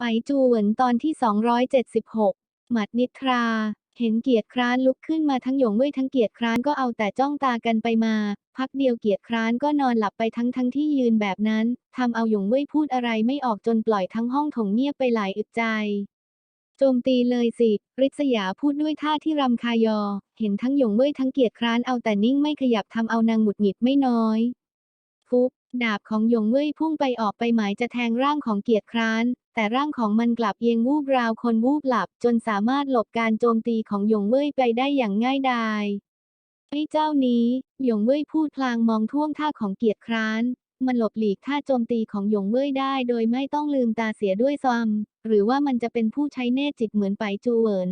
ไปจูเหวินตอนที่ 276 หมัดนิทรา เห็นเกียรติคร้านลุกขึ้นมาทั้งหยงเว่ยทั้งเกียรติคร้านก็เอาแต่จ้องตากันไปมา พักเดียวเกียรติคร้านก็นอนหลับไปทั้งทั้งที่ยืนแบบนั้นทำเอาหยงเว่ยพูดอะไรไม่ออกจนปล่อยทั้งห้องถงเงียบไปหลายอึดใจ โจมตีเลยสิริษยาพูดด้วยท่าที่รำคาญอเห็นทั้งหยงเว่ยทั้งเกียรติคร้านเอาแต่นิ่งไม่ขยับทำเอานางหงุดหงิดไม่น้อยฟุบ ดาบของหยงเว่ยพุ่งไปออกไปหมายจะแทงร่างของเกียรติคร้าน แต่ร่างของมันกลับเอียงวูบราวคนวูบหลับ จนสามารถหลบการโจมตีของหยงเว่ยไปได้อย่างง่ายดายไอ้เจ้านี้ หยงเว่ยพูดพลางมองท่วงท่าของเกียรติคร้านมันหลบหลีกท่าโจมตีของหยงเว่ยได้โดยไม่ต้องลืมตาเสียด้วยซอมหรือว่ามันจะเป็นผู้ใช้เนตรจิตเหมือนไปจูเหวิน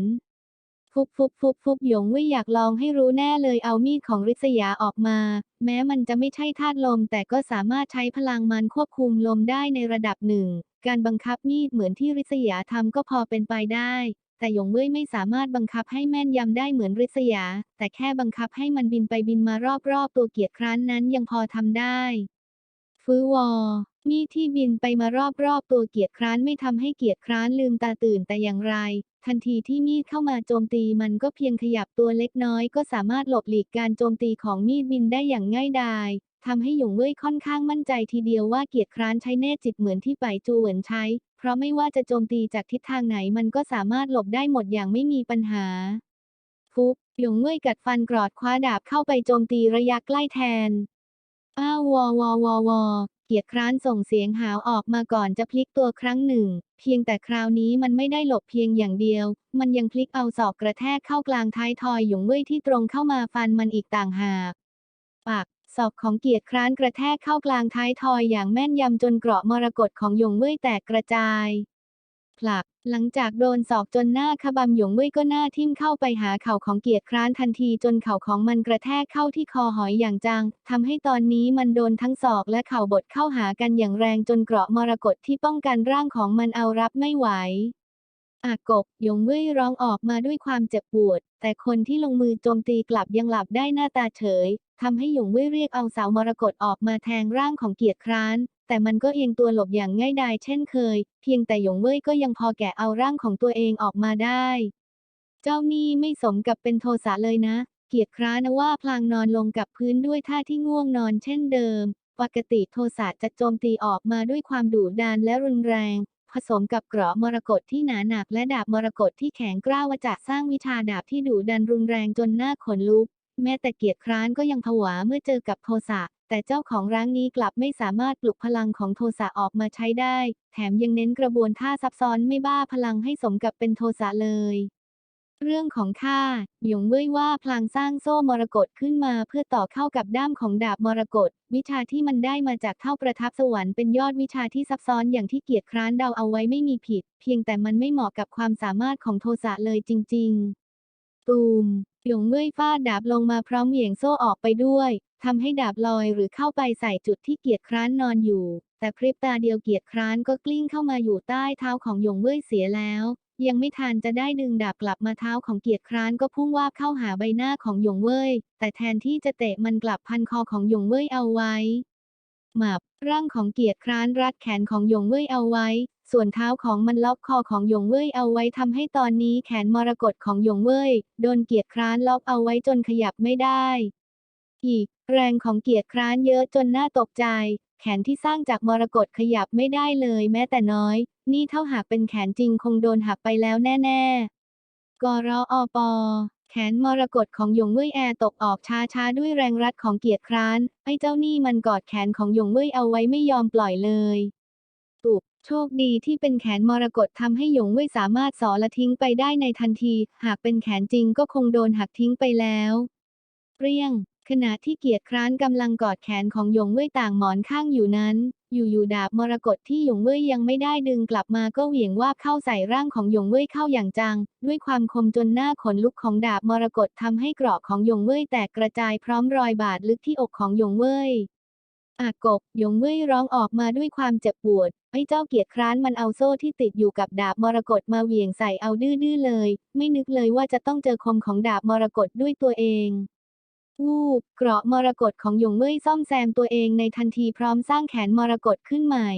ฟุบฟุบฟุบฟุบหยงเว่ยอยากลองให้รู้แน่เลยเอามีดของริษยาออกมา แม้มันจะไม่ใช่ธาตุลม แต่ก็สามารถใช้พลังมันควบคุมลมได้ในระดับหนึ่ง การบังคับมีดเหมือนที่ริษยาทำก็พอเป็นไปได้ แต่หยงเว่ยไม่สามารถบังคับให้แม่นยำได้เหมือนริษยา แต่แค่บังคับให้มันบินไปบินมารอบๆตัวเกียรติครั้นนั้นยังพอทำได้ฟื้อวอ มีดที่บินไปมารอบๆตัวเกียรติคร้านไม่ทำให้เกียรติคร้านลืมตาตื่นแต่อย่างไร ทันทีที่มีดเข้ามาโจมตีมันก็เพียงขยับตัวเล็กน้อยก็สามารถหลบหลีกการโจมตีของมีดบินได้อย่างง่ายดายทำให้หยงเว่ยค่อนข้างมั่นใจทีเดียวว่าเกียรติคร้านใช้เนตรจิตเหมือนที่ไปจูเหวินใช้ เพราะไม่ว่าจะโจมตีจากทิศทางไหนมันก็สามารถหลบได้หมดอย่างไม่มีปัญหาฟุบหยงเว่ยกัดฟันกรอดคว้าดาบเข้าไปโจมตีระยะใกล้แทน อ้าววอวอวอวอ เกียร์คร้านส่งเสียงหาวออกมาก่อนจะพลิกตัวครั้งหนึ่ง เพียงแต่คราวนี้มันไม่ได้หลบเพียงอย่างเดียว มันยังพลิกเอาศอกกระแทกเข้ากลางท้ายทอยหยงเว่ยที่ตรงเข้ามาฟันมันอีกต่างหากปากศอกของเกียรติคร้านกระแทกเข้ากลางท้ายทอยอย่างแม่นยำจนเกราะมรกตของหยงเว่ยแตกกระจาย ลัก หลังจากโดนศอกจนหน้าขบำหยงเว่ยก็หน้าทิ่มเข้าไปหาเข่าของเกียรติคร้านทันทีจนเข่าของมันกระแทกเข้าที่คอหอยอย่างจังทำให้ตอนนี้มันโดนทั้งศอกและเข่าบดเข้าหากันอย่างแรงจนเกราะมรกตที่ป้องกันร่างของมันเอารับไม่ไหวอากบยงเว่ยร้องออกมาด้วยความเจ็บปวด แต่คนที่ลงมือโจมตีกลับยังหลับได้หน้าตาเฉยทำให้หยงเว่ยเรียกเอาเสามรกตออกมาแทงร่างของเกียรติคร้าน แต่มันก็เอียงตัวหลบอย่างง่ายดายเช่นเคย เพียงแต่หยงเว่ยก็ยังพอแกะเอาร่างของตัวเองออกมาได้ เจ้านี่ไม่สมกับเป็นโทสะเลยนะ เกียรติคร้านว่าพลางนอนลงกับพื้นด้วยท่าที่ง่วงนอนเช่นเดิม ปกติโทสะจะโจมตีออกมาด้วยความดุดันและรุนแรง ผสมกับเกราะมรกตที่หนาหนักและดาบมรกตที่แข็งกร้าวจะสร้างวิชาดาบที่ดุดันรุนแรงจนหน้าขนลุก แม้แต่เกียรติคร้านก็ยังผวาเมื่อเจอกับโทสะ แต่เจ้าของร้างนี้กลับไม่สามารถปลุกพลังของโทสะออกมาใช้ได้ แถมยังเน้นกระบวนท่าซับซ้อนไม่บ้าพลังให้สมกับเป็นโทสะเลย เรื่องของข้าหยงเว่ยว่าพลางสร้างโซ่มรกตขึ้นมาเพื่อต่อเข้ากับด้ามของดาบมรกตวิชาที่มันได้มาจากเท่าประทับสวรรค์เป็นยอดวิชาที่ซับซ้อนอย่างที่เกียรติคร้านเดาเอาไว้ไม่มีผิด เพียงแต่มันไม่เหมาะกับความสามารถของโทสะเลยจริง ๆ ตูมหยงเว่ยฟาดดาบลงมาพร้อมเหวี่ยงโซ่ออกไปด้วย ทำให้ดาบลอยหรือเข้าไปใส่จุดที่เกียรติคร้านนอนอยู่ แต่พริบตาเดียวเกียรติคร้านก็กลิ้งเข้ามาอยู่ใต้เท้าของหยงเว่ยเสียแล้ว ยังไม่ทันจะได้ดึงดาบกลับมาเท้าของเกียรติคร้านก็พุ่งว่าเข้าหาใบหน้าของหยงเว่ยแต่แทนที่จะเตะมันกลับพันคอของหยงเว่ยเอาไว้หมับร่างของเกียรติคร้านรัดแขนของหยงเว่ยเอาไว้ ส่วนเท้าของมันล็อกคอของหยงเว่ยเอาไว้ทำให้ตอนนี้แขนมรกตของหยงเว่ยโดนเกียรติคร้านล็อกเอาไว้จนขยับไม่ได้ อีก แรงของเกียรติคร้านเยอะจนน่าตกใจ แขนที่สร้างจากมรกตขยับไม่ได้เลยแม้แต่น้อย นี่เท่าหากเป็นแขนจริงคงโดนหักไปแล้วแน่ๆกรออปอแขนมรกตของหยงเว่ยแอตกออกช้าๆด้วยแรงรัดของเกียรติคร้าน ไอ้เจ้านี่มันกอดแขนของหยงเว่ยเอาไว้ไม่ยอมปล่อยเลย ตุบ โชคดีที่เป็นแขนมรกตทำให้หยงเว่ยสามารถสอละทิ้งไปได้ในทันที หากเป็นแขนจริงก็คงโดนหักทิ้งไปแล้ว เปรี้ยง ขณะที่เกียรติคร้านกำลังกอดแขนของหยงเว่ยต่างหมอนข้างอยู่นั้น อยู่ๆดาบมรกตที่หยงเว่ยยังไม่ได้ดึงกลับมาก็เหวี่ยงว่าเข้าใส่ร่างของหยงเว่ยเข้าอย่างจัง ด้วยความคมจนหน้าขนลุกของดาบมรกตทำให้เกราะของหยงเว่ยแตกกระจายพร้อมรอยบาดลึกที่อกของหยงเว่ยอากบหยงเว่ยร้องออกมาด้วยความเจ็บปวดไอ้เจ้าเกียรติคร้านมันเอาโซ่ที่ติดอยู่กับดาบมรกตมาเหวี่ยงใส่เอาดื้อๆเลย ไม่นึกเลยว่าจะต้องเจอคมของดาบมรกตด้วยตัวเอง วูบเกราะมรกตของหยงเว่ยซ่อมแซมตัวเองในทันทีพร้อมสร้างแขนมรกตขึ้นใหม่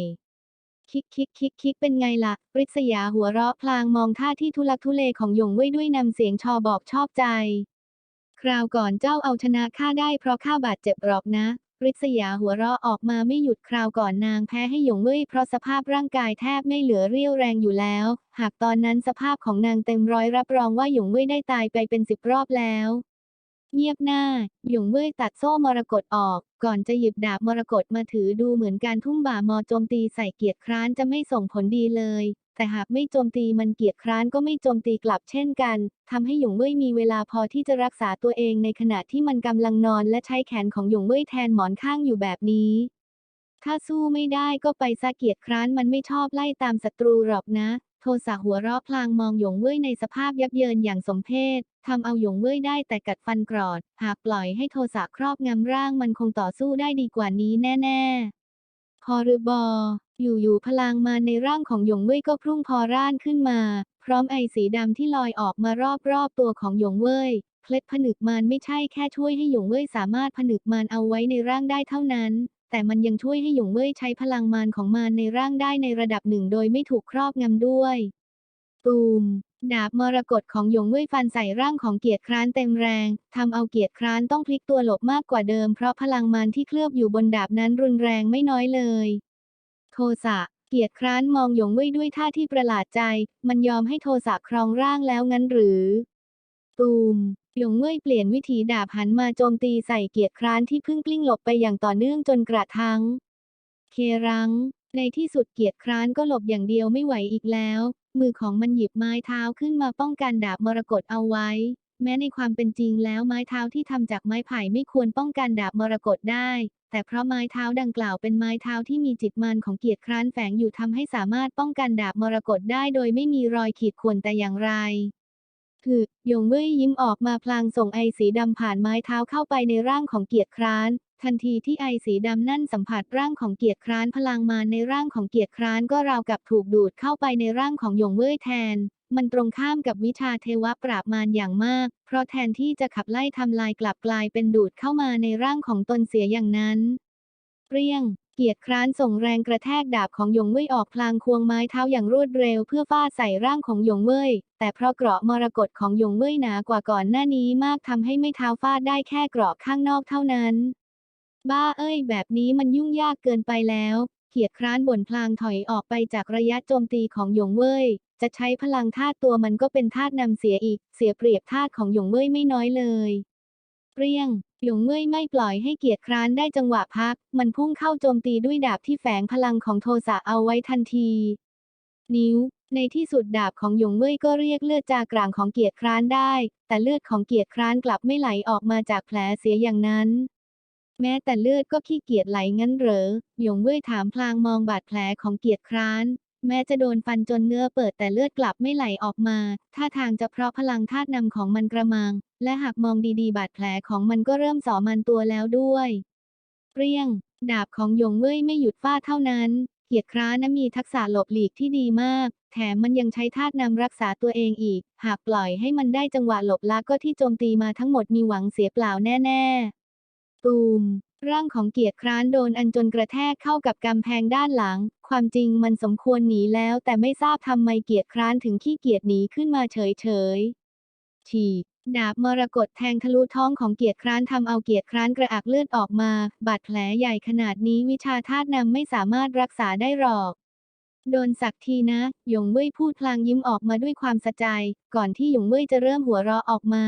คิกคิกคิกคิกเป็นไงล่ะปริษยาหัวเราะพลางมองท่าที่ทุลักทุเลของหยงเว่ยด้วยนำเสียงชอบอกชอบใจ คราวก่อนเจ้าเอาชนะข้าได้เพราะข้าบาดเจ็บหรอกนะปริษยาหัวเราะออกมาไม่หยุดคราวก่อนนางแพ้ให้หยงเว่ยเพราะสภาพร่างกายแทบไม่เหลือเรี่ยวแรงอยู่แล้ว หากตอนนั้นสภาพของนางเต็มร้อยรับรองว่าหยงเว่ยได้ตายไปเป็นสิบรอบแล้ว เงียบหน้า หยงเว่ยตัดโซ่มรกตออก ก่อนจะหยิบดาบมรกตมาถือดูเหมือนการทุ่มบ่ามอโจมตีใส่เกียรติคร้านจะไม่ส่งผลดีเลย แต่หากไม่โจมตีมันเกียรติคร้านก็ไม่โจมตีกลับเช่นกันทำให้หยงเว่ยมีเวลาพอที่จะรักษาตัวเองในขณะที่มันกำลังนอนและใช้แขนของหยงเว่ยแทนหมอนข้างอยู่แบบนี้ ถ้าสู้ไม่ได้ก็ไปซะเกียรติคร้านมันไม่ชอบไล่ตามศัตรูหรอกนะ โทสะหัวเราะพลางมองหยงเว่ยในสภาพยับเยินอย่างสมเพชทำเอาหยงเว่ยได้แต่กัดฟันกรอด หากปล่อยให้โทสะครอบงำร่างมันคงต่อสู้ได้ดีกว่านี้แน่ๆ พอหรือบอ อยู่ๆพลังมาในร่างของหยงเว่ยก็พุ่งพอร่านขึ้นมา พร้อมไอสีดำที่ลอยออกมารอบๆตัวของหยงเว่ยเคล็ดผนึกมันไม่ใช่แค่ช่วยให้หยงเว่ยสามารถผนึกมันเอาไว้ในร่างได้เท่านั้น แต่มันยังช่วยให้หยงเว่ยใช้พลังมารของมันในร่างได้ในระดับหนึ่งโดยไม่ถูกครอบงำด้วย ตูม ดาบมรกตของหยงเว่ยฟันใส่ร่างของเกียรติคร้านเต็มแรงทำเอาเกียรติคร้านต้องพลิกตัวหลบมากกว่าเดิมเพราะพลังมารที่เคลือบอยู่บนดาบนั้นรุนแรงไม่น้อยเลย โทสะเกียรติคร้านมองหยงเว่ยด้วยท่าที่ประหลาดใจ มันยอมให้โทสะครองร่างแล้วงั้นหรือ ตูม หยงเว่ยเปลี่ยนวิธีดาบหันมาโจมตีใส่เกียรติคร้านที่เพิ่งกลิ้งหลบไปอย่างต่อเนื่องจนกระทั่งเครัง ในที่สุดเกียรติคร้านก็หลบอย่างเดียวไม่ไหวอีกแล้ว มือของมันหยิบไม้เท้าขึ้นมาป้องกันดาบมรกตเอาไว้ แม้ในความเป็นจริงแล้วไม้เท้าที่ทำจากไม้ไผ่ไม่ควรป้องกันดาบมรกตได้ แต่เพราะไม้เท้าดังกล่าวเป็นไม้เท้าที่มีจิตมันของเกียรติคร้านแฝงอยู่ทำให้สามารถป้องกันดาบมรกตได้ โดยไม่มีรอยขีดข่วนแต่อย่างไร คือ ยงเว่ยยิ้มออกมาพลางส่งไอสีดำผ่านไม้เท้าเข้าไปในร่างของเกียรติคร้าน ทันทีที่ไอสีดำนั่นสัมผัสร่างของเกียรติคร้านพลังมาในร่างของเกียรติคร้านก็ราวกับถูกดูดเข้าไปในร่างของยงเว่ยแทน มันตรงข้ามกับวิชาเทวะปราบมารอย่างมาก เพราะแทนที่จะขับไล่ทำลายกลับกลายเป็นดูดเข้ามาในร่างของตนเสียอย่างนั้น เปรี้ยง เกียรติคร้านส่งแรงกระแทกดาบของหยงเว่ยออกพลางควงไม้เท้าอย่างรวดเร็วเพื่อฟาดใส่ร่างของหยงเว่ยแต่เพราะเกราะมรกตของหยงเว่ยหนากว่าก่อนหน้านี้มากทำให้ไม่เท้าฟาดได้แค่เกราะข้างนอกเท่านั้น บ้าเอ้ย แบบนี้มันยุ่งยากเกินไปแล้ว เกียรติคร้านบ่นพลางถอยออกไปจากระยะโจมตีของหยงเว่ยจะใช้พลังธาตุตัวมันก็เป็นธาตุนำเสียอีก เสียเปรียบธาตุของหยงเว่ยไม่น้อยเลย เปรี้ยง หยงเว่อยไม่ปล่อยให้เกียรติคร้านได้จังหวะพัก มันพุ่งเข้าโจมตีด้วยดาบที่แฝงพลังของโทสะเอาไว้ทันที นิ้ว ในที่สุดดาบของหยงเว่อยก็เรียกเลือดจากกลางของเกียรติคร้านได้ แต่เลือดของเกียรติคร้านกลับไม่ไหลออกมาจากแผลเสียอย่างนั้นแม้แต่เลือดก็ขี้เกียจไหลงั้นเหรอ หยงเว่ยถามพลางมองบาดแผลของเกียรติคร้าน แม้จะโดนฟันจนเนื้อเปิดแต่เลือดกลับไม่ไหลออกมา ท่าทางจะเพราะพลังธาตุนำของมันกระมัง และหากมองดีๆ บาดแผลของมันก็เริ่มสอมันตัวแล้วด้วย เปรี้ยง ดาบของหยงเว่ยไม่หยุดฟาดเท่านั้น เกียรติคร้านนั้นมีทักษะหลบหลีกที่ดีมาก แถมมันยังใช้ธาตุนำรักษาตัวเองอีก หากปล่อยให้มันได้จังหวะหลบละก็ที่โจมตีมาทั้งหมดมีหวังเสียเปล่าแน่ ๆ ตูม ร่างของเกียรติคร้านโดนอันจนกระแทกเข้ากับกำแพงด้านหลัง ความจริงมันสมควรหนีแล้ว แต่ไม่ทราบทำไมเกียรติคร้านถึงขี้เกียจหนีขึ้นมาเฉยๆฉีกดาบมรกตแทงทะลุท้องของเกียรติคร้านทำเอาเกียรติคร้านกระอักเลือดออกมา บาดแผลใหญ่ขนาดนี้วิชาธาตุนำไม่สามารถรักษาได้หรอก โดนสักทีนะหยงเว่ยพูดพลางยิ้มออกมาด้วยความสะใจ ก่อนที่หยงเว่ยจะเริ่มหัวเราะออกมา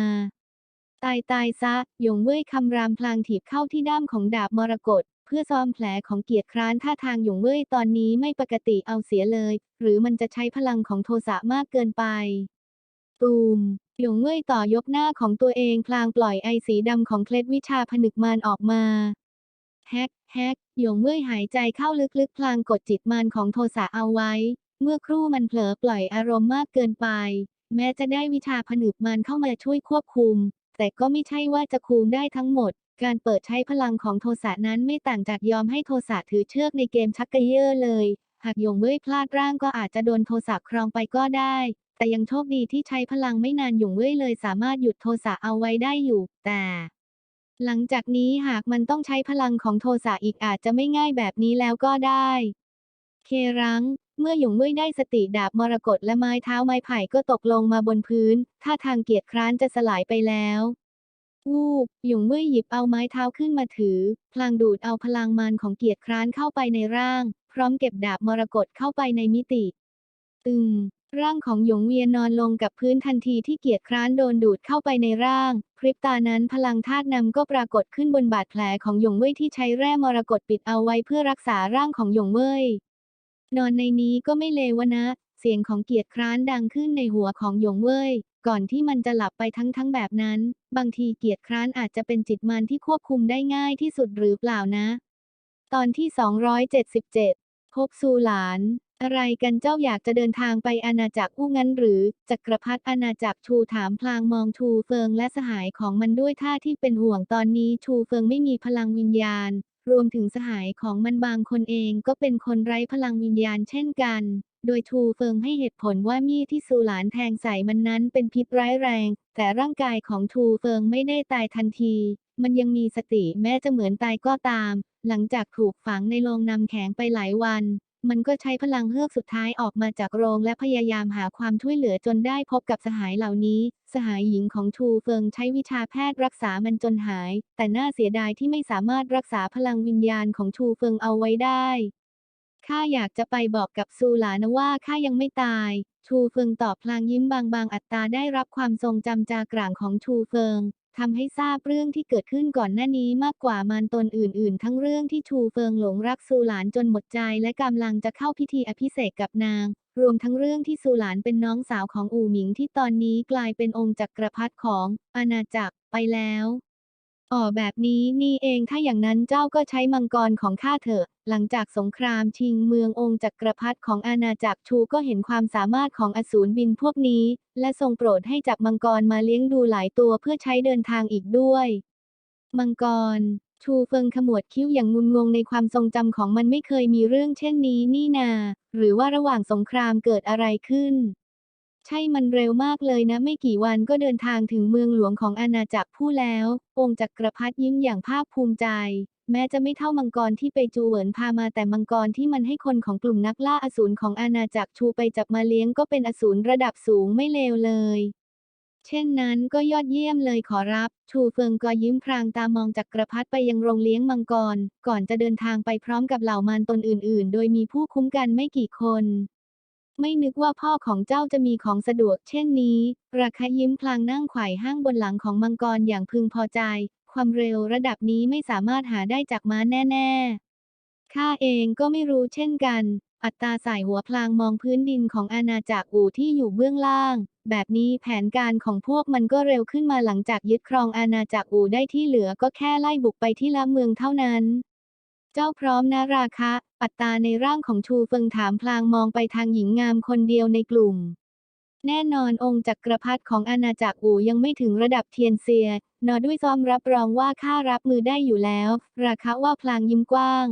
ตายตายซะ หยงเว่ยคำรามพลางถีบเข้าที่ด้ามของดาบมรกตเพื่อซ้อมแผลของเกียรติคร้านท่าทางหยงเว่ยตอนนี้ไม่ปกติเอาเสียเลย หรือมันจะใช้พลังของโทสะมากเกินไป ตูม หยงเว่ยต่อยกหน้าของตัวเองพลางปล่อยไอสีดำของเคล็ดวิชาผนึกมารออกมาแฮกแฮกหยงเว่ยหายใจเข้าลึกๆ พลางกดจิตมารของโทสะเอาไว้ เมื่อครู่มันเผลอปล่อยอารมณ์มากเกินไป แม้จะได้วิชาผนึกมารเข้ามาช่วยควบคุม แต่ก็ไม่ใช่ว่าจะคุมได้ทั้งหมด การเปิดใช้พลังของโทสะนั้นไม่ต่างจากยอมให้โทสะถือเชือกในเกมชักกระเยอะเลย หากยงเว่ยพลาดร่างก็อาจจะโดนโทสะครองไปก็ได้ แต่ยังโชคดีที่ใช้พลังไม่นานยงเว่ยเลยสามารถหยุดโทสะเอาไว้ได้อยู่ แต่ หลังจากนี้หากมันต้องใช้พลังของโทสะอีกอาจจะไม่ง่ายแบบนี้แล้วก็ได้ เครั้ง เมื่อหยงเว่ยได้สติดาบมรกตและไม้เท้าไม้ไผ่ก็ตกลงมาบนพื้น ท่าทางเกียจคร้านจะสลายไปแล้ววูบหยงเว่ยหยิบเอาไม้เท้าขึ้นมาถือ พลางดูดเอาพลังมารของเกียรติคร้านเข้าไปในร่าง พร้อมเก็บดาบมรกตเข้าไปในมิติ ตึง ร่างของหยงเวียนนอนลงกับพื้นทันทีที่เกียรติคร้านโดนดูดเข้าไปในร่าง พริบตานั้นพลังธาตุนำก็ปรากฏขึ้นบนบาดแผลของหยงเว่ยที่ใช้แร่มรกตปิดเอาไว้เพื่อรักษาร่างของหยงเว่ย นอนในนี้ก็ไม่เลวนะ เสียงของเกียรติคร้านดังขึ้นในหัวของหยงเว่ย ก่อนที่มันจะหลับไปทั้งทั้งแบบนั้น บางทีเกียรติคร้านอาจจะเป็นจิตมันที่ควบคุมได้ง่ายที่สุดหรือเปล่านะ ตอนที่ 277 พบซูหลาน อะไรกันเจ้าอยากจะเดินทางไปอาณาจักรอู้งั้นหรือ จักรพรรดิอาณาจักรชูถามพลางมองชูเฟิงและสหายของมันด้วยท่าที่เป็นห่วงตอนนี้ชูเฟิงไม่มีพลังวิญญาณ รวมถึงสหายของมันบางคนเองก็เป็นคนไร้พลังวิญญาณเช่นกัน โดยทูเฟิงให้เหตุผลว่ามีดที่ซูหลานแทงใส่มันนั้นเป็นพิษร้ายแรง แต่ร่างกายของทูเฟิงไม่ได้ตายทันที มันยังมีสติแม้จะเหมือนตายก็ตาม หลังจากถูกฝังในโรงนำแข็งไปหลายวัน มันก็ใช้พลังเฮือกสุดท้ายออกมาจากโรงและพยายามหาความช่วยเหลือจนได้พบกับสหายเหล่านี้ สหายหญิงของทูเฟิงใช้วิชาแพทย์รักษามันจนหาย แต่น่าเสียดายที่ไม่สามารถรักษาพลังวิญญาณของทูเฟิงเอาไว้ได้ข้าอยากจะไปบอกกับซูหลานะว่าข้ายังไม่ตายชูเฟิงตอบพลางยิ้มบางๆ อัตตาได้รับความทรงจำจากลางของชูเฟิง ทำให้ทราบเรื่องที่เกิดขึ้นก่อนหน้านี้มากกว่ามารตนอื่น ๆ ทั้งเรื่องที่ชูเฟิงหลงรักซูหลานจนหมดใจและกำลังจะเข้าพิธีอภิเษกกับนาง รวมทั้งเรื่องที่ซูหลานเป็นน้องสาวของอู่หมิงที่ตอนนี้กลายเป็นองค์จักรพรรดิของอาณาจักรไปแล้ว อ๋อแบบนี้นี่เองถ้าอย่างนั้นเจ้าก็ใช้มังกรของข้าเถอะ หลังจากสงครามชิงเมืององค์จักรพรรดิของอาณาจักรชูก็เห็นความสามารถของอสูรบินพวกนี้ และทรงโปรดให้จับมังกรมาเลี้ยงดูหลายตัวเพื่อใช้เดินทางอีกด้วย มังกร ชูเฟิงขมวดคิ้วอย่างงุนงงในความทรงจำของมันไม่เคยมีเรื่องเช่นนี้นี่นา หรือว่าระหว่างสงครามเกิดอะไรขึ้น ใช่มันเร็วมากเลยนะ ไม่กี่วันก็เดินทางถึงเมืองหลวงของอาณาจักรผู้แล้ว องค์จักรพรรดิยิ้มอย่างภาคภูมิใจ แม้จะไม่เท่ามังกรที่ไปจูเหวินพามาแต่มังกรที่มันให้คนของกลุ่มนักล่าอสูรของอาณาจักรชูไปจับมาเลี้ยงก็เป็นอสูรระดับสูงไม่เลวเลย เช่นนั้นก็ยอดเยี่ยมเลยขอรับ ชูเฟิงก็ยิ้มพรางตามองจักรพรรดิไปยังโรงเลี้ยงมังกร ก่อนจะเดินทางไปพร้อมกับเหล่ามารตนอื่น ๆ โดยมีผู้คุ้มกันไม่กี่คน ไม่นึกว่าพ่อของเจ้าจะมีของสะดวกเช่นนี้ ราคายิ้มพลางนั่งไขว่ห้างบนหลังของมังกรอย่างพึงพอใจ ความเร็วระดับนี้ไม่สามารถหาได้จากม้าแน่ ๆ ข้าเองก็ไม่รู้เช่นกัน อัตตาสายหัวพลางมองพื้นดินของอาณาจักรอู่ที่อยู่เบื้องล่าง แบบนี้แผนการของพวกมันก็เร็วขึ้นมาหลังจากยึดครองอาณาจักรอู่ได้ที่เหลือก็แค่ไล่บุกไปที่ละเมืองเท่านั้น เจ้าพร้อมนะราคะ ปัตตาในร่างของชูเฟิงถามพลางมองไปทางหญิงงามคนเดียวในกลุ่ม แน่นอนองค์จักรพรรดิของอาณาจักรอู่ยังไม่ถึงระดับเทียนเซีย นอด้วยซ้อมรับรองว่าข้ารับมือได้อยู่แล้ว ราคะว่าพลางยิ้มกว้าง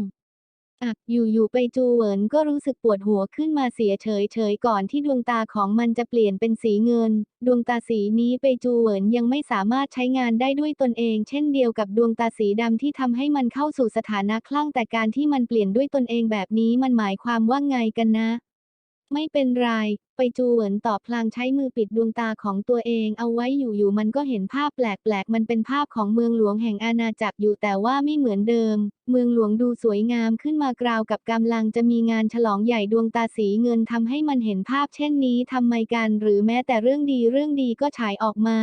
อักอยู่ๆไปจูเหวินก็รู้สึกปวดหัวขึ้นมาเสียเฉยๆก่อนที่ดวงตาของมันจะเปลี่ยนเป็นสีเงิน ดวงตาสีนี้ไปจูเหวินยังไม่สามารถใช้งานได้ด้วยตนเอง เช่นเดียวกับดวงตาสีดำที่ทำให้มันเข้าสู่สถานะคลั่งแต่การที่มันเปลี่ยนด้วยตนเองแบบนี้มันหมายความว่าไงกันนะ ไม่เป็นไร ไปจูเหวินตอบพลางใช้มือปิดดวงตาของตัวเองเอาไว้อยู่ๆมันก็เห็นภาพแปลกๆ มันเป็นภาพของเมืองหลวงแห่งอาณาจักรอยู่แต่ว่าไม่เหมือนเดิม เมืองหลวงดูสวยงามขึ้นมากราวกับกำลังจะมีงานฉลองใหญ่ดวงตาสีเงินทำให้มันเห็นภาพเช่นนี้ทำไมกันหรือแม้แต่เรื่องดีเรื่องดีก็ฉายออกมา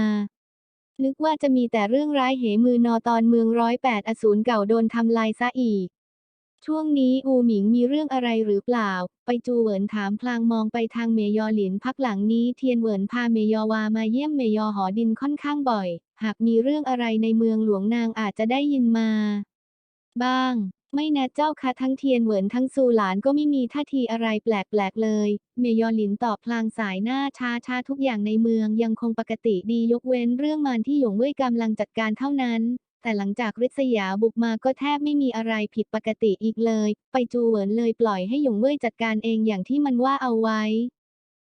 นึกว่าจะมีแต่เรื่องร้ายเหมือนอตอนเมืองร้อยแปดอสูรเก่าโดนทำลายซะอีก ช่วงนี้อูหมิงมีเรื่องอะไรหรือเปล่า ไปจูเหวินถามพลางมองไปทางเมยอหลินพักหลังนี้เทียนเหวินพาเมยอวามาเยี่ยมเมยอหอดินค่อนข้างบ่อย หากมีเรื่องอะไรในเมืองหลวงนางอาจจะได้ยินมา บ้าง ไม่นะเจ้าค่ะทั้งเทียนเหวินทั้งซูหลานก็ไม่มีท่าทีอะไรแปลกๆเลย เมยอหลินตอบพลางสายหน้าช้าชาๆทุกอย่างในเมืองยังคงปกติดียกเว้นเรื่องมารที่หยงเว่ยกำลังจัดการเท่านั้น แต่หลังจากริษยาบุกมาก็แทบไม่มีอะไรผิดปกติอีกเลย ไปจูเหวินเลยปล่อยให้หยงเว่ยจัดการเองอย่างที่มันว่าเอาไว้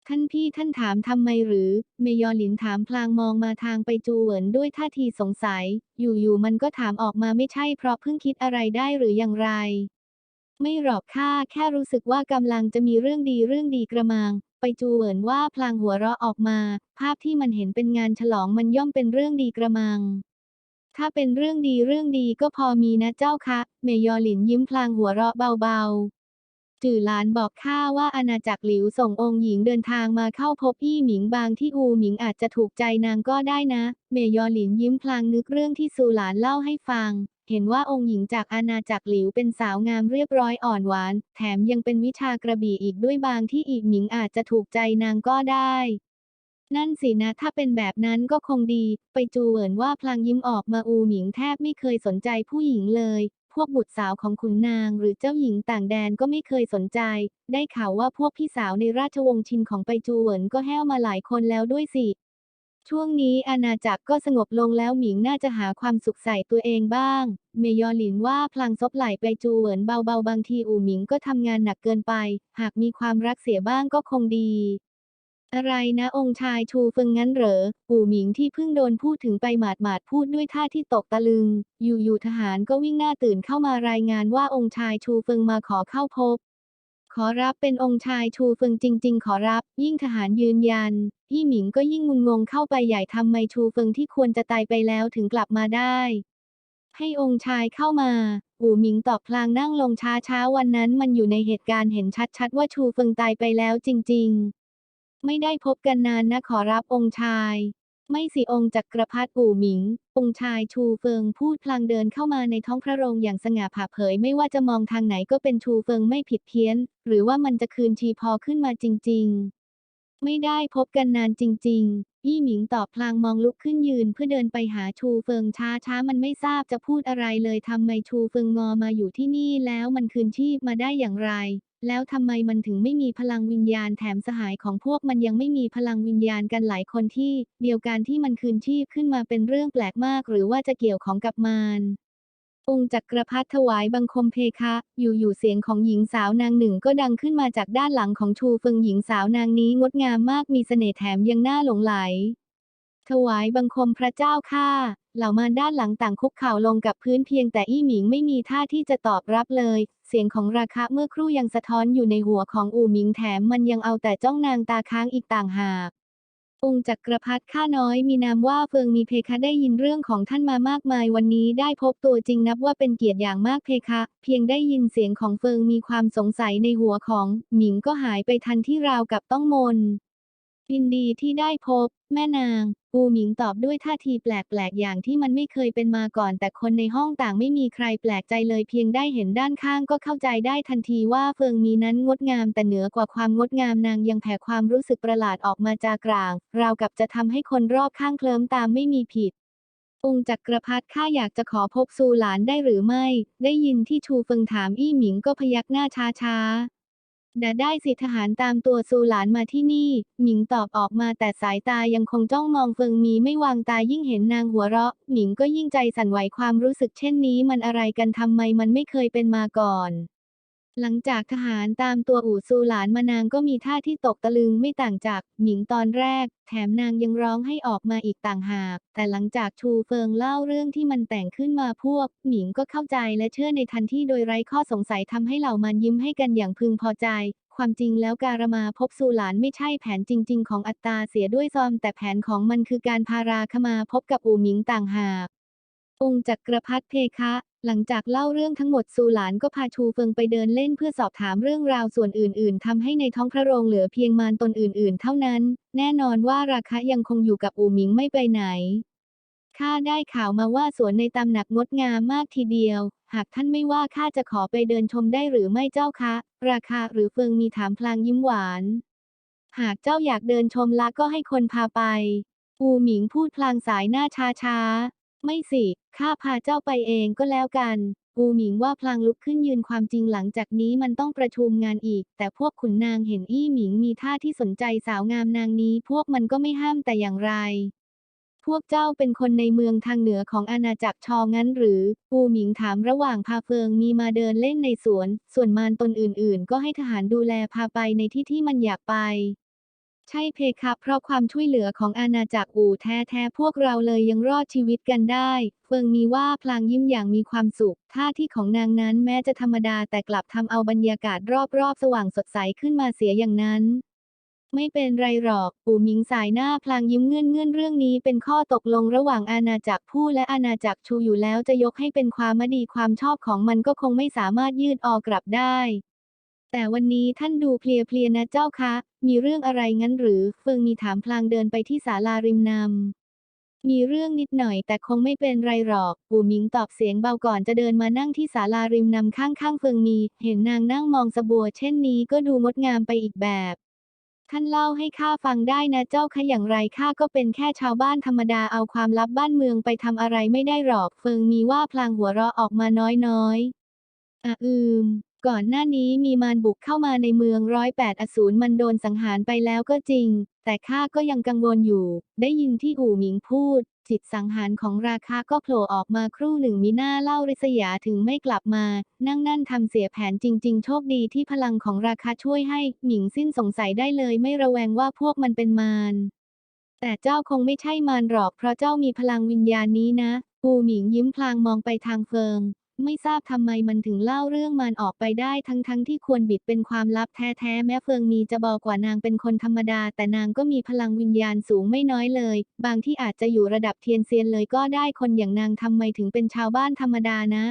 ท่านพี่ท่านถามทำไมหรือ เมยอหลินถามพลางมองมาทางไปจูเหวินด้วยท่าทีสงสัย อยู่ๆมันก็ถามออกมาไม่ใช่เพราะเพิ่งคิดอะไรได้หรืออย่างไร ไม่หรอกข้าแค่รู้สึกว่ากำลังจะมีเรื่องดีเรื่องดีกระมังไปจูเหวินว่าพลางหัวเราะออกมา ภาพที่มันเห็นเป็นงานฉลองมันย่อมเป็นเรื่องดีกระมัง ถ้าเป็นเรื่องดีเรื่องดีก็พอมีนะเจ้าคะ เมยอหลินยิ้มพลางหัวเราะเบาๆ จื่อหลานบอกข้าว่าอาณาจักรหลิวส่งองค์หญิงเดินทางมาเข้าพบอี้หมิงบางที่อูหมิงอาจจะถูกใจนางก็ได้นะ เมยอหลินยิ้มพลางนึกเรื่องที่ซูหลานเล่าให้ฟัง เห็นว่าองค์หญิงจากอาณาจักรหลิวเป็นสาวงามเรียบร้อยอ่อนหวาน แถมยังเป็นวิชากระบี่อีกด้วยบางที่อีกหมิงอาจจะถูกใจนางก็ได้ นั่นสินะถ้าเป็นแบบนั้นก็คงดี ไปจูเหวินว่าพลางยิ้มออกมาอูหมิงแทบไม่เคยสนใจผู้หญิงเลย พวกบุตรสาวของขุนนางหรือเจ้าหญิงต่างแดนก็ไม่เคยสนใจ ได้ข่าวว่าพวกพี่สาวในราชวงศ์ชินของไปจูเหวินก็แห้วมาหลายคนแล้วด้วยสิ ช่วงนี้อาณาจักรก็สงบลงแล้วหมิงน่าจะหาความสุขใส่ตัวเองบ้าง เมยอหลินว่าพลางซบไหลไปจูเหวินเบาๆบางทีอูหมิงก็ทำงานหนักเกินไป หากมีความรักเสียบ้างก็คงดี อะไรนะองค์ชายชูเฟิงงั้นเหรอ ปู่หมิงที่เพิ่งโดนพูดถึงไปหมาดหมาดๆพูดด้วยท่าที่ตกตะลึง อยู่ๆทหารก็วิ่งหน้าตื่นเข้ามารายงานว่าองค์ชายชูเฟิงมาขอเข้าพบ ขอรับเป็นองค์ชายชูเฟิงจริง ๆ ขอรับ ยิ่งทหารยืนยันยี่หมิงก็ยิ่งงุนงงเข้าไปใหญ่ทำไมชูเฟิงที่ควรจะตายไปแล้วถึงกลับมาได้ ให้องค์ชายเข้ามาอู่หมิงตอบพลางนั่งลงช้าๆวันนั้นมันอยู่ในเหตุการณ์เห็นชัดๆว่าชูเฟิงตายไปแล้วจริง ๆ ไม่ได้พบกันนานนะขอรับองค์ชาย ไม่สิองค์จักรพรรดิอู่หมิง องค์ชายชูเฟิงพูดพลางเดินเข้ามาในท้องพระโรงอย่างสง่าผ่าเผย ไม่ว่าจะมองทางไหนก็เป็นชูเฟิงไม่ผิดเพี้ยน หรือว่ามันจะคืนชีพอขึ้นมาจริง ๆ ไม่ได้พบกันนานจริง ๆ ยี่หมิงตอบพลางมองลุกขึ้นยืนเพื่อเดินไปหาชูเฟิงช้าช้าๆมันไม่ทราบจะพูดอะไรเลยทำไมชูเฟิงงอมาอยู่ที่นี่แล้วมันคืนชีพมาได้อย่างไร แล้วทำไมมันถึงไม่มีพลังวิญญาณแถมสหายของพวกมันยังไม่มีพลังวิญญาณกันหลายคนที่ เดียวกันที่มันคืนชีพขึ้นมาเป็นเรื่องแปลกมาก หรือว่าจะเกี่ยวของกับมารองค์จักรพรรดิถวายบังคมเพคะ อยู่ๆเสียงของหญิงสาวนางหนึ่งก็ดังขึ้นมาจากด้านหลังของชูเฟิงหญิงสาวนางนี้งดงามมากมีเสน่ห์แถมยังน่าหลงไหล ถวายบังคมพระเจ้าค่ะ เหล่ามารด้านหลังต่างคุกเข่าลงกับพื้นเพียงแต่อี้หมิงไม่มีท่าที่จะตอบรับเลย เสียงของราคะเมื่อครู่ยังสะท้อนอยู่ในหัวของอู่หมิงแถมมันยังเอาแต่จ้องนางตาค้างอีกต่างหากองค์จักรพรรดิข้าน้อยมีนามว่าเฟิงมีเพคะได้ยินเรื่องของท่านมามากมายวันนี้ได้พบตัวจริงนับว่าเป็นเกียรติอย่างมากเพคะ เพียงได้ยินเสียงของเฟิงมีความสงสัยในหัวของ หมิงก็หายไปทันที่ราวกับต้องมน ยินดีที่ได้พบ แม่นางอูหมิงตอบด้วยท่าทีแปลกๆ อย่างที่มันไม่เคยเป็นมาก่อน แต่คนในห้องต่างไม่มีใครแปลกใจเลยเพียงได้เห็นด้านข้างก็เข้าใจได้ทันทีว่าเฟิงมีนั้นงดงามแต่เหนือกว่าความงดงามนางยังแผ่ความรู้สึกประหลาดออกมาจากกลาง ราวกับจะทำให้คนรอบข้างเคลิ้มตามไม่มีผิดองค์จักรพรรดิข้าอยากจะขอพบซูหลานได้หรือไม่ ได้ยินที่ชูเฟิงถามอี้หมิงก็พยักหน้าช้าๆ ดาได้สิทหารตามตัวซูหลานมาที่นี่ หมิงตอบออกมาแต่สายตายังคงจ้องมองเฟิงมีไม่วางตายิ่งเห็นนางหัวเราะ หมิงก็ยิ่งใจสั่นไหวความรู้สึกเช่นนี้มันอะไรกันทำไมมันไม่เคยเป็นมาก่อน หลังจากทหารตามตัวอู่ซูหลานมานางก็มีท่าที่ตกตะลึงไม่ต่างจากหมิงตอนแรก แถมนางยังร้องให้ออกมาอีกต่างหาก แต่หลังจากชูเฟิงเล่าเรื่องที่มันแต่งขึ้นมาพวก หมิงก็เข้าใจและเชื่อในทันทีโดยไร้ข้อสงสัยทำให้เหล่ามันยิ้มให้กันอย่างพึงพอใจ ความจริงแล้วการมาพบซูหลานไม่ใช่แผนจริง ๆ ของอัตตาเสียด้วยซอม แต่แผนของมันคือการพาราขมาพบกับอูหมิงต่างหากองค์จักรพรรดิเพคะ หลังจากเล่าเรื่องทั้งหมดซูหลานก็พาชูเฟิงไปเดินเล่นเพื่อสอบถามเรื่องราวส่วนอื่น ๆทำให้ในท้องพระโรงเหลือเพียงมารตนอื่น ๆ เท่านั้น แน่นอนว่าราคะยังคงอยู่กับอูหมิงไม่ไปไหนข้าได้ข่าวมาว่าสวนในตำหนักงดงามมากทีเดียว หากท่านไม่ว่าข้าจะขอไปเดินชมได้หรือไม่เจ้าคะ ราคาหรือเฟิงมีถามพลางยิ้มหวาน หากเจ้าอยากเดินชมละก็ให้คนพาไป อูหมิงพูดพลางสายหน้าช้าๆไม่สิ ข้าพาเจ้าไปเองก็แล้วกัน อูหมิงว่าพลางลุกขึ้นยืนความจริงหลังจากนี้มันต้องประชุมงานอีก แต่พวกขุนนางเห็นอี้หมิงมีท่าที่สนใจสาวงามนางนี้ พวกมันก็ไม่ห้ามแต่อย่างไร พวกเจ้าเป็นคนในเมืองทางเหนือของอาณาจักรชองั้นหรือ อูหมิงถามระหว่างพาเฟิงมีมาเดินเล่นในสวน ส่วนมารตนอื่นๆ ก็ให้ทหารดูแลพาไปในที่ที่มันอยากไป ใช่เพคะเพราะความช่วยเหลือของอาณาจักรอู่แท้ๆพวกเราเลยยังรอดชีวิตกันได้ เฟิงมีว่าพลางยิ้มอย่างมีความสุข ท่าที่ของนางนั้นแม้จะธรรมดาแต่กลับทำเอาบรรยากาศรอบๆ สว่างสดใสขึ้นมาเสียอย่างนั้น ไม่เป็นไรหรอก ปู่หมิงสายหน้าพลางยิ้มเงื่อนเงื่อนเรื่องนี้เป็นข้อตกลงระหว่างอาณาจักรผู้และอาณาจักรชูอยู่แล้วจะยกให้เป็นความดีความชอบของมันก็คงไม่สามารถยืดออกกลับได้ แต่วันนี้ท่านดูเพลียๆนะเจ้าคะ มีเรื่องอะไรงั้นหรือ เฟิงมีถามพลางเดินไปที่ศาลาริมนำมีเรื่องนิดหน่อยแต่คงไม่เป็นไรหรอก ปู่หมิงตอบเสียงเบาก่อนจะเดินมานั่งที่ศาลาริมนำข้างๆ เฟิงมี เห็นนางนั่งมองสบัวเช่นนี้ก็ดูงดงามไปอีกแบบ ท่านเล่าให้ข้าฟังได้นะเจ้าคะอย่างไรข้าก็เป็นแค่ชาวบ้านธรรมดาเอาความลับบ้านเมืองไปทำอะไรไม่ได้หรอก เฟิงมีว่าพลางหัวเราะออกมาน้อยๆอะอืม ก่อนหน้านี้มีมารบุกเข้ามาในเมืองร้อยแปดอสูรมันโดนสังหารไปแล้วก็จริง แต่ข้าก็ยังกังวลอยู่ ได้ยินที่อู่หมิงพูด จิตสังหารของราคาก็โผล่ออกมาครู่หนึ่งมีหน้าเล่าริษยาถึงไม่กลับมา นั่งนั่นทำเสียแผนจริง ๆ โชคดีที่พลังของราคาช่วยให้ หมิงสิ้นสงสัยได้เลยไม่ระแวงว่าพวกมันเป็นมารแต่เจ้าคงไม่ใช่มารหรอกเพราะเจ้ามีพลังวิญญาณนี้นะ ปูหมิงยิ้มพลางมองไปทางเฟิง ไม่ทราบทำไมมันถึงเล่าเรื่องมันออกไปได้ทั้งๆทที่ควรบิดเป็นความลับแท้ๆแม้เฟิงมีจะบอกว่านางเป็นคนธรรมดา แต่นางก็มีพลังวิญญาณสูงไม่น้อยเลย บางที่อาจจะอยู่ระดับเทียนเซียนเลยก็ได้คนอย่างนางทำไมถึงเป็นชาวบ้านธรรมดานะ